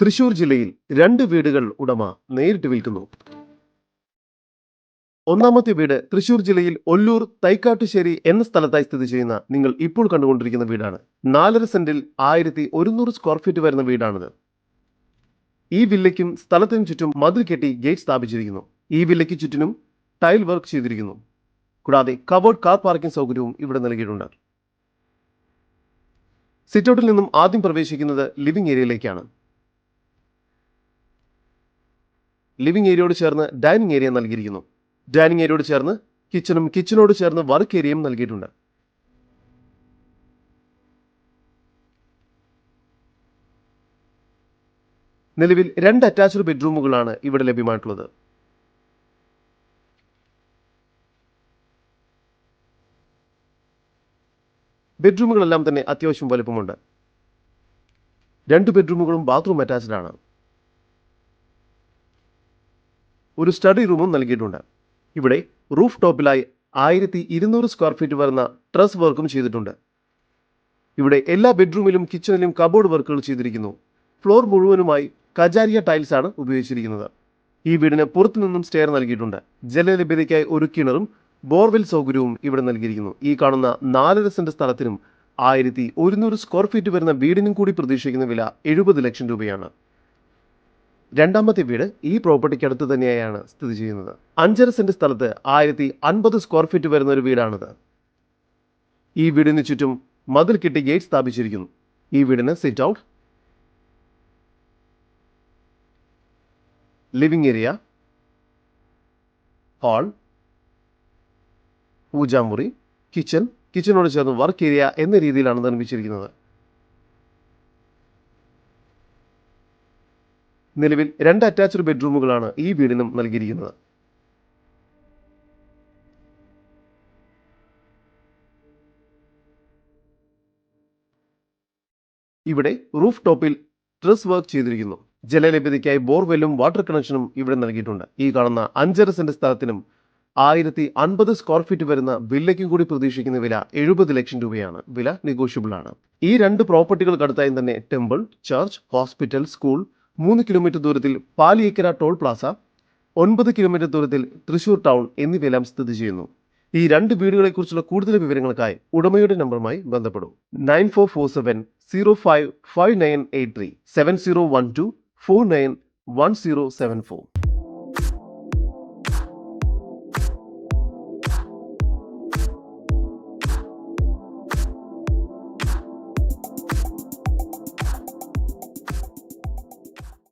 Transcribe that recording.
തൃശൂർ ജില്ലയിൽ രണ്ട് വീടുകൾ ഉടമ നേരിട്ട് വിൽക്കുന്നു. ഒന്നാമത്തെ വീട് തൃശൂർ ജില്ലയിൽ ഒല്ലൂർ തൈക്കാട്ടുശ്ശേരി എന്ന സ്ഥലത്തായി സ്ഥിതി ചെയ്യുന്ന നിങ്ങൾ ഇപ്പോൾ കണ്ടുകൊണ്ടിരിക്കുന്ന വീടാണ്. നാലര സെന്റിൽ ആയിരത്തി ഒരുന്നൂറ് സ്ക്വയർ ഫീറ്റ് വരുന്ന വീടാണിത്. ഈ വില്ലയ്ക്കും സ്ഥലത്തിനും ചുറ്റും മതിൽ കെട്ടി ഗേറ്റ് സ്ഥാപിച്ചിരിക്കുന്നു. ഈ വില്ലയ്ക്ക് ചുറ്റിനും ടൈൽ വർക്ക് ചെയ്തിരിക്കുന്നു. കൂടാതെ കവേർഡ് കാർ പാർക്കിംഗ് സൗകര്യവും ഇവിടെ നൽകിയിട്ടുണ്ട്. സിറ്റൗട്ടിൽ നിന്നും ആദ്യം പ്രവേശിക്കുന്നത് ലിവിംഗ് ഏരിയയിലേക്കാണ്. ലിവിംഗ് ഏരിയയോട് ചേർന്ന് ഡൈനിങ് ഏരിയ നൽകിയിരിക്കുന്നു. ഡൈനിങ് ഏരിയയോട് ചേർന്ന് കിച്ചണും കിച്ചണോട് ചേർന്ന് വർക്ക് ഏരിയയും നൽകിയിട്ടുണ്ട്. നിലവിൽ രണ്ട് അറ്റാച്ച്ഡ് ബെഡ്റൂമുകളാണ് ഇവിടെ ലഭ്യമായിട്ടുള്ളത്. ബെഡ്റൂമുകളെല്ലാം തന്നെ അത്യാവശ്യം വലുപ്പമുണ്ട്. രണ്ട് ബെഡ്റൂമുകളും ബാത്റൂം അറ്റാച്ച്ഡ് ആണ്. ഒരു സ്റ്റഡി റൂമും നൽകിയിട്ടുണ്ട്. ഇവിടെ റൂഫ് ടോപ്പിലായി ആയിരത്തി ഇരുന്നൂറ് സ്ക്വയർ ഫീറ്റ് വരുന്ന ട്രസ് വർക്കും ചെയ്തിട്ടുണ്ട്. ഇവിടെ എല്ലാ ബെഡ്റൂമിലും കിച്ചണിലും കബോർഡ് വർക്കുകൾ ചെയ്തിരിക്കുന്നു. ഫ്ലോർ മുഴുവനുമായി കജാരിയ ടൈൽസ് ആണ് ഉപയോഗിച്ചിരിക്കുന്നത്. ഈ വീടിന് പുറത്തു നിന്നും സ്റ്റെയർ നൽകിയിട്ടുണ്ട്. ജലലഭ്യതയ്ക്കായി ഒരു കിണറും ബോർവെൽ സൗകര്യവും ഇവിടെ നൽകിയിരിക്കുന്നു. ഈ കാണുന്ന നാലര സെന്റ് സ്ഥലത്തിനും ആയിരത്തി ഒരുന്നൂറ് സ്ക്വയർ ഫീറ്റ് വരുന്ന വീടിനും കൂടി പ്രതീക്ഷിക്കുന്ന വില എഴുപത് ലക്ഷം രൂപയാണ്. രണ്ടാമത്തെ വീട് ഈ പ്രോപ്പർട്ടിക്ക് അടുത്ത് തന്നെയാണ് സ്ഥിതി ചെയ്യുന്നത്. അഞ്ചര സെന്റ് സ്ഥലത്ത് ആയിരത്തി അൻപത് സ്ക്വയർ ഫീറ്റ് വരുന്ന ഒരു വീടാണിത്. ഈ വീടിന് ചുറ്റും മതിൽ കെട്ടി ഗേറ്റ് സ്ഥാപിച്ചിരിക്കുന്നു. ഈ വീടിന് sit out living area hall പൂജാമുറി kitchen കിച്ചനോട് ചേർന്ന് വർക്ക് ഏരിയ എന്ന രീതിയിലാണ് നിർമ്മിച്ചിരിക്കുന്നത്. നിലവിൽ രണ്ട് അറ്റാച്ച്ഡ് ബെഡ്റൂമുകളാണ് ഈ വീടിനും നൽകിയിരിക്കുന്നത്. ഇവിടെ റൂഫ് ടോപ്പിൽ ട്രസ് വർക്ക് ചെയ്തിരിക്കുന്നു. ജലലഭ്യതയ്ക്കായി ബോർവെല്ലും വാട്ടർ കണക്ഷനും ഇവിടെ നൽകിയിട്ടുണ്ട്. ഈ കാണുന്ന അഞ്ചര സെന്റ് സ്ഥലത്തിനും ആയിരത്തി അൻപത് സ്ക്വയർ ഫീറ്റ് വരുന്ന വില്ലയ്ക്കും കൂടി പ്രതീക്ഷിക്കുന്ന വില എഴുപത് ലക്ഷം രൂപയാണ്. വില നെഗോഷ്യബിൾ ആണ് ഈ രണ്ട് പ്രോപ്പർട്ടികൾക്കടുത്തായി തന്നെ ടെമ്പിൾ ചർച്ച് ഹോസ്പിറ്റൽ സ്കൂൾ മൂന്ന് കിലോമീറ്റർ ദൂരത്തിൽ പാലിയേക്കര ടോൾ പ്ലാസ ഒൻപത് കിലോമീറ്റർ ദൂരത്തിൽ തൃശൂർ ടൗൺ എന്നിവയെല്ലാം സ്ഥിതി ചെയ്യുന്നു. ഈ രണ്ട് വീടുകളെക്കുറിച്ചുള്ള കൂടുതൽ വിവരങ്ങൾക്കായി ഉടമയുടെ നമ്പറുമായി ബന്ധപ്പെടും. Nine four four seven zero five five nine eight three seven zero one two four nine one zero seven four.